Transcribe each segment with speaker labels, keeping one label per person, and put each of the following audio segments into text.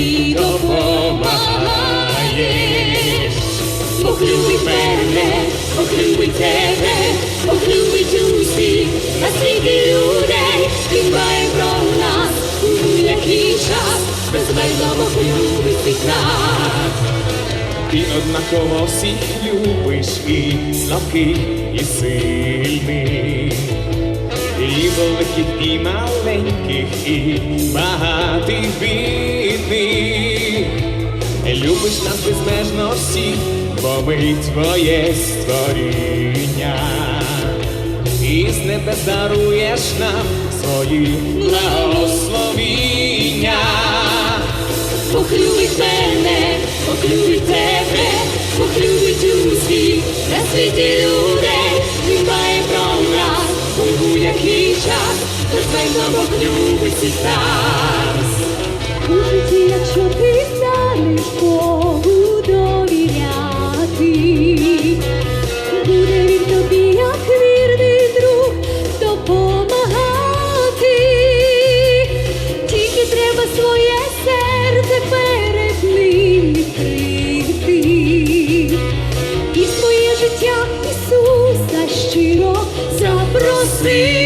Speaker 1: ти
Speaker 2: допомагаєш, Похлюй мене, похлюй тебе, похлюй усіх, на світі людей, ти дбає про нас, який час, безмежно похлюй нас.
Speaker 3: Ти однаково всіх любиш і слабкий, і сильний і великих, і маленьких, і багатих бідних. Любиш нас безмежно всіх, бо ми твоє створіння. І з небес даруєш нам свої благословіння.
Speaker 1: Любить мене, любить тебе, любить усіх на світі людей, безмежно Бог любить нас.
Speaker 2: У житті, якщо ти станеш Богу довіряти, буде він тобі, як вірний друг, допомагати. Тільки треба своє серце перед ним відкрити. І своє життя Ісуса щиро запросити.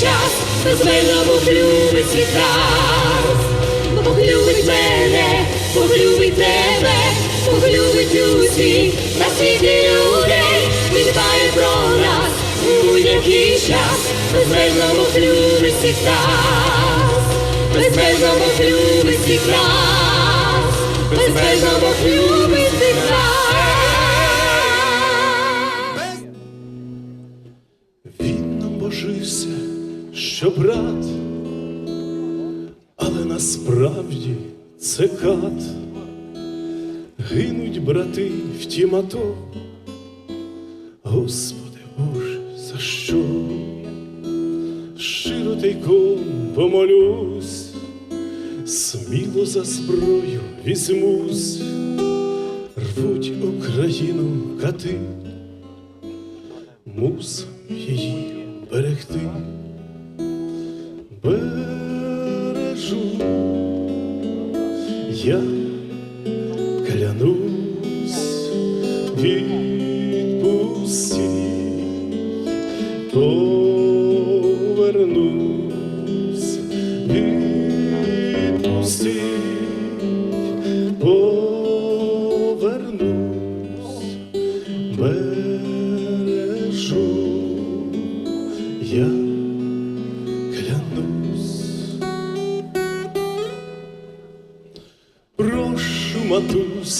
Speaker 1: Час, безмежно Бог любить нас. Бог любить мене, Бог любить тебе, Бог любить усіх на світі людей, Він дбає про нас у будь-який час, безмежно Бог любить всіх нас. Безмежно Бог любить всіх нас, безмежно Бог любить
Speaker 4: що брат, але насправді це кат. Гинуть брати в тім ато. Господи Боже, за що? Щиро тайком помолюсь, сміло за зброю візьмусь, рвуть Україну кати мусим її берегти, бережу, я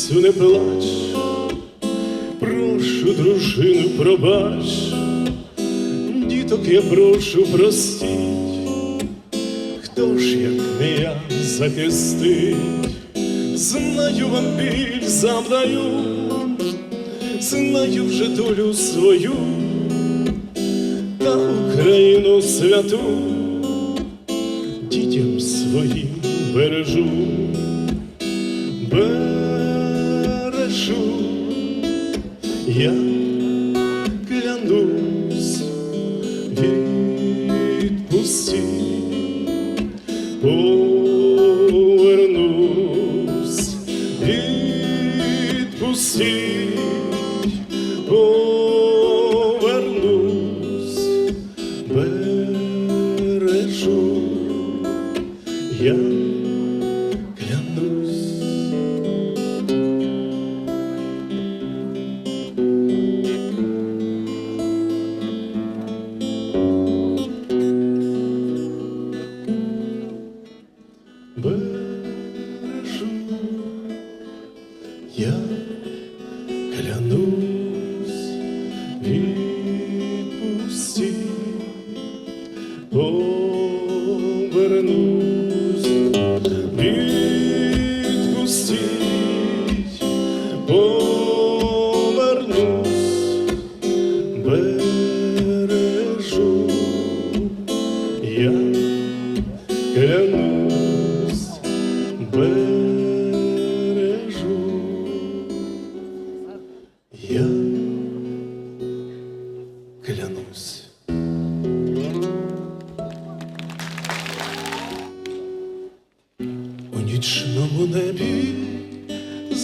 Speaker 4: матусю, не плач, прошу, дружину, пробач, діток я прошу простіть, хто ж, як не я, захистить, знаю вам біль завдаю, знаю вже долю свою та Україну святу. Дітям своїм бережу, бережу, я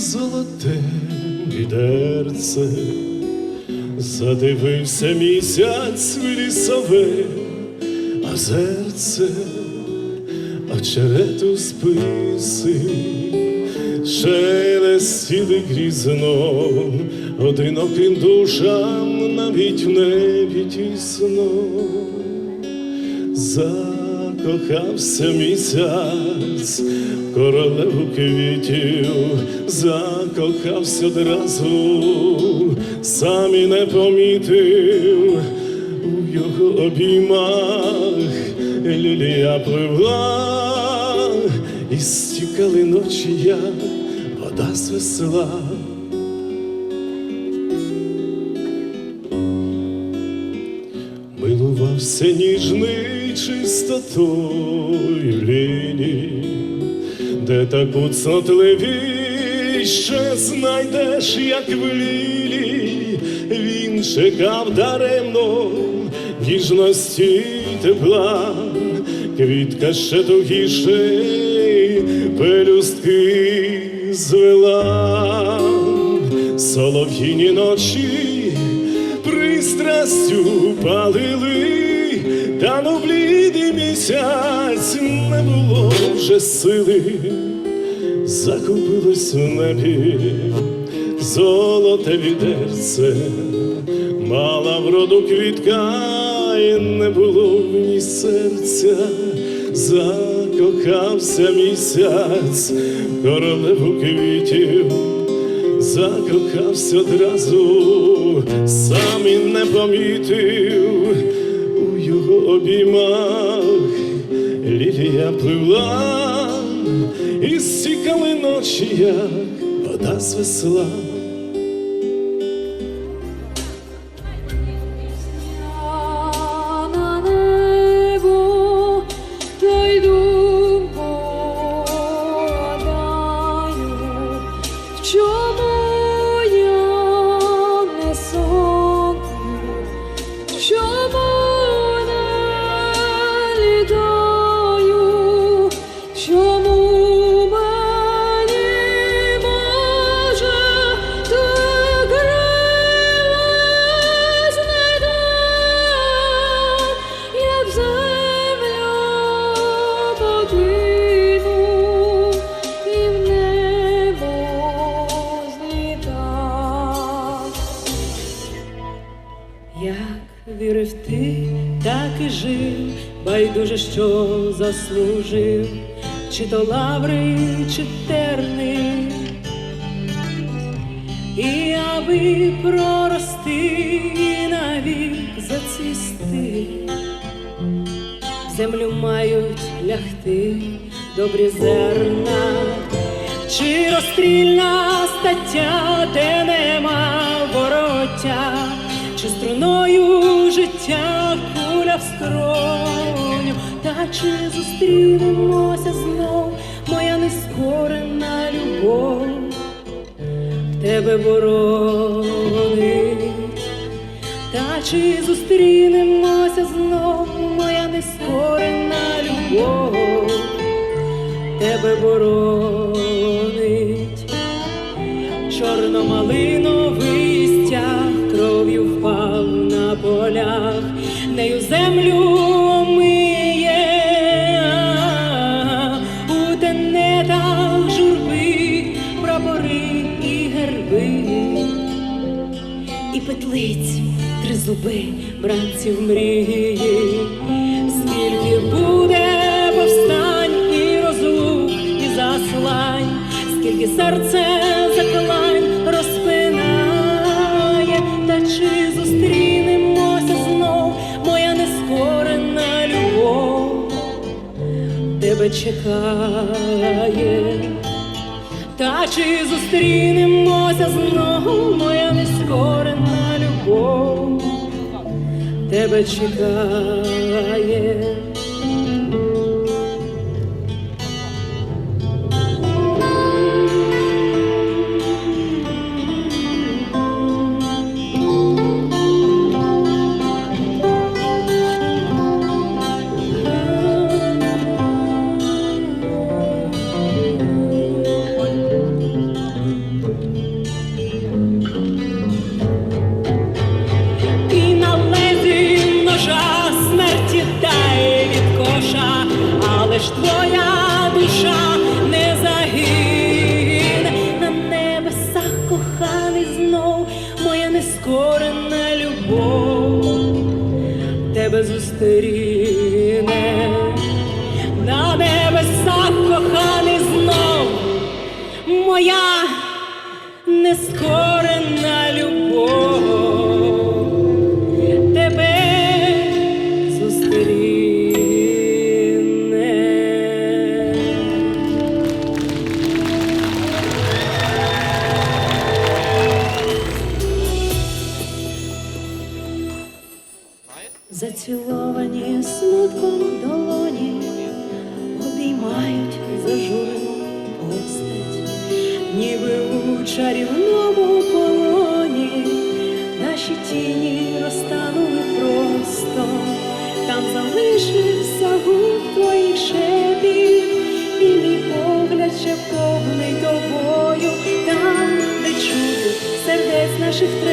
Speaker 4: золоте відерце, задивився місяць в лісове озерце, очерету списи, шелестіли грізно, одиноким душам навіть в небі тісно. Закохався місяць, королеву квітів, закохався одразу, сам і не помітив у його обіймах лілія пливла, і стікали ночі, як вода з весела. Милувався ніжний чистотою лінії, де таку цнотливість знайдеш, як в лілі, він чекав даремно ніжності тепла, квітка ще тугіше пелюстки звела, солов'їні ночі пристрастю палили, та ну блідий місяць не було вже сили, закупилось в небі золоте відерце, мала вроду квітка, і не було в ній серця, закохався місяць, королеву квітів закохався одразу, сам і не помітив. У його обіймах лілія пливла, і стікали ночі, як вода з весла.
Speaker 5: Байдуже, що заслужив, чи то лаври, чи терни, і аби прорости і навік зацвісти, землю мають лягти добрі зерна, чи розстрільна стаття, де нема вороття, чи струною життя куля в скроню, та чи зустрінемося знов, моя нескорена любов, в тебе боронить. Та чи зустрінемося знов, моя нескорена любов, тебе боронить, зуби, бранців мрії, скільки буде повстань і розлук, і заслань, скільки серце заклань розпинає, та чи зустрінемося знов, моя нескорена любов, тебе чекає. Та чи зустрінемося знову, моя тебе чекає. моя не скоро. наших.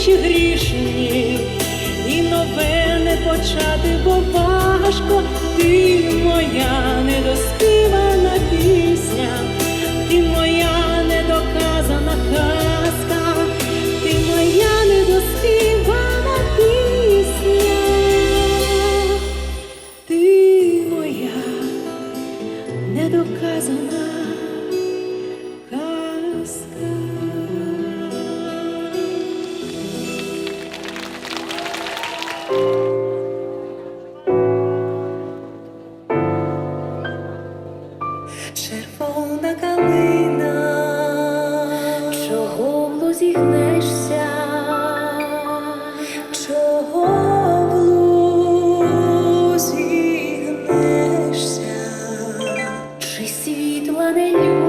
Speaker 5: душі грішні, і нове не почати, бо важко ти моя недоспівана пісня, ти моя недоказана
Speaker 2: хата. Чи світла не
Speaker 6: любить?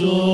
Speaker 6: Jesus.